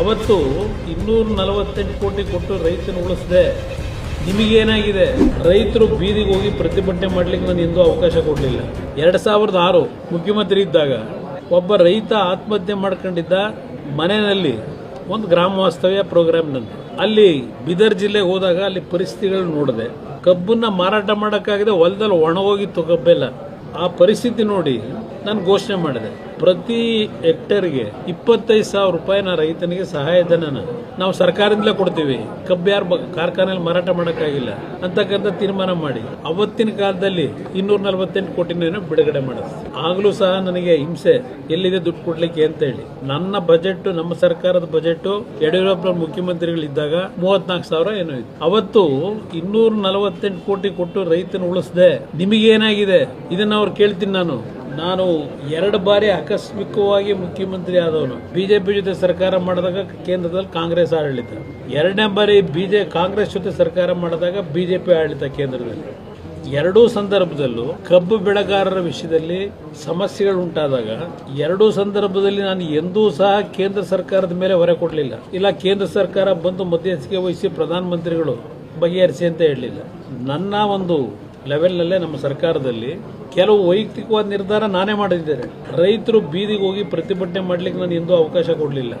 ಅವತ್ತು ಇನ್ನೂರ ನಲವತ್ತೆಂಟು ಕೋಟಿ ಕೊಟ್ಟು ರೈತನ ಉಳಿಸಿದೆ ನಿಮಗೇನಾಗಿದೆ ರೈತರು ಬೀದಿಗೆ ಹೋಗಿ ಪ್ರತಿಭಟನೆ ಮಾಡ್ಲಿಕ್ಕೆ ನಾನು ಎಂದೂ ಅವಕಾಶ ಕೊಡಲಿಲ್ಲ. ಎರಡು ಸಾವಿರದ ಆರು ಮುಖ್ಯಮಂತ್ರಿ ಇದ್ದಾಗ ಒಬ್ಬ ರೈತ ಆತ್ಮಹತ್ಯೆ ಮಾಡ್ಕೊಂಡಿದ್ದ ಮನೆಯಲ್ಲಿ ಒಂದು ಗ್ರಾಮ ವಾಸ್ತವ್ಯ ಪ್ರೋಗ್ರಾಮ್ ನಂದು. ಅಲ್ಲಿ ಬೀದರ್ ಜಿಲ್ಲೆಗೆ ಹೋದಾಗ ಅಲ್ಲಿ ಪರಿಸ್ಥಿತಿಗಳು ನೋಡಿದೆ. ಕಬ್ಬನ್ನ ಮಾರಾಟ ಮಾಡೋಕ್ಕಾಗದೆ ಹೊಲದಲ್ಲಿ ಒಣಗೋಗಿತ್ತು ಕಬ್ಬೆಲ್ಲ. ಆ ಪರಿಸ್ಥಿತಿ ನೋಡಿ ನಾನು ಘೋಷಣೆ ಮಾಡಿದೆ. ಪ್ರತಿ ಹೆಕ್ಟರ್ಗೆ ಇಪ್ಪತ್ತೈದು ಸಾವಿರ ರೂಪಾಯಿನ ರೈತನಿಗೆ ಸಹಾಯಧನನ ನಾವು ಸರ್ಕಾರದಿಂದಲೇ ಕೊಡ್ತೀವಿ. ಕಬ್ಬು ಯಾರು ಕಾರ್ಖಾನೆಯಲ್ಲಿ ಮಾರಾಟ ಮಾಡೋಕ್ಕಾಗಿಲ್ಲ. ಅಂತಕ್ಕಂಥ ತೀರ್ಮಾನ ಮಾಡಿ ಅವತ್ತಿನ ಕಾಲದಲ್ಲಿ ಇನ್ನೂರ ನಲವತ್ತೆಂಟು ಕೋಟಿನೇನೋ ಬಿಡುಗಡೆ ಮಾಡಿದೆ ಆಗಲೂ ಸಹ ನನಗೆ ಹಿಂಸೆ, ಎಲ್ಲಿದೆ ದುಡ್ಡು ಕೊಡ್ಲಿಕ್ಕೆ ಅಂತ ಹೇಳಿ. ನನ್ನ ಬಜೆಟ್ ನಮ್ಮ ಸರ್ಕಾರದ ಬಜೆಟ್ ಯಡಿಯೂರಪ್ಪ ಮುಖ್ಯಮಂತ್ರಿಗಳಿದ್ದಾಗ ಮೂವತ್ನಾಲ್ಕು ಸಾವಿರ ಏನೋ ಇತ್ತು. ಅವತ್ತು ಇನ್ನೂರ ನಲವತ್ತೆಂಟು ಕೋಟಿ ಕೊಟ್ಟು ರೈತನ ಉಳಿಸಿದೆ. ನಿಮಗೇನಾಗಿದೆ? ಇದನ್ನ ಅವ್ರು ಕೇಳ್ತೀನಿ ನಾನು. ನಾನು ಎರಡು ಬಾರಿ ಆಕಸ್ಮಿಕವಾಗಿ ಮುಖ್ಯಮಂತ್ರಿ ಆದವನು. ಬಿಜೆಪಿ ಜೊತೆ ಸರ್ಕಾರ ಮಾಡಿದಾಗ ಕೇಂದ್ರದಲ್ಲಿ ಕಾಂಗ್ರೆಸ್ ಆಡಳಿತ. ಎರಡನೇ ಬಾರಿ ಬಿಜೆ, ಕಾಂಗ್ರೆಸ್ ಜೊತೆ ಸರ್ಕಾರ ಮಾಡಿದಾಗ ಬಿಜೆಪಿ ಆಡಳಿತ ಕೇಂದ್ರದಲ್ಲಿ. ಎರಡೂ ಸಂದರ್ಭದಲ್ಲೂ ಕಬ್ಬು ಬೆಳೆಗಾರರ ವಿಷಯದಲ್ಲಿ ಸಮಸ್ಯೆಗಳು ಉಂಟಾದಾಗ ಎರಡೂ ಸಂದರ್ಭದಲ್ಲಿ ನಾನು ಎಂದೂ ಸಹ ಕೇಂದ್ರ ಸರ್ಕಾರದ ಮೇಲೆ ಹೊರೆ ಕೊಡಲಿಲ್ಲ. ಇಲ್ಲ, ಕೇಂದ್ರ ಸರ್ಕಾರ ಬಂದು ಮಧ್ಯಸ್ಥಿಕೆ ವಹಿಸಿ ಪ್ರಧಾನಮಂತ್ರಿಗಳು ಬಗೆಹರಿಸಿ ಅಂತ ಹೇಳಲಿಲ್ಲ. ನನ್ನ ಒಂದು ಲೆವೆಲ್ನಲ್ಲೇ ನಮ್ಮ ಸರ್ಕಾರದಲ್ಲಿ ಕೆಲವು ವೈಯಕ್ತಿಕವಾದ ನಿರ್ಧಾರ ನಾನೇ ಮಾಡಿದ್ದೇನೆ. ರೈತರು ಬೀದಿಗೆ ಹೋಗಿ ಪ್ರತಿಭಟನೆ ಮಾಡ್ಲಿಕ್ಕೆ ನಾನು ಎಂದೂ ಅವಕಾಶ ಕೊಡಲಿಲ್ಲ.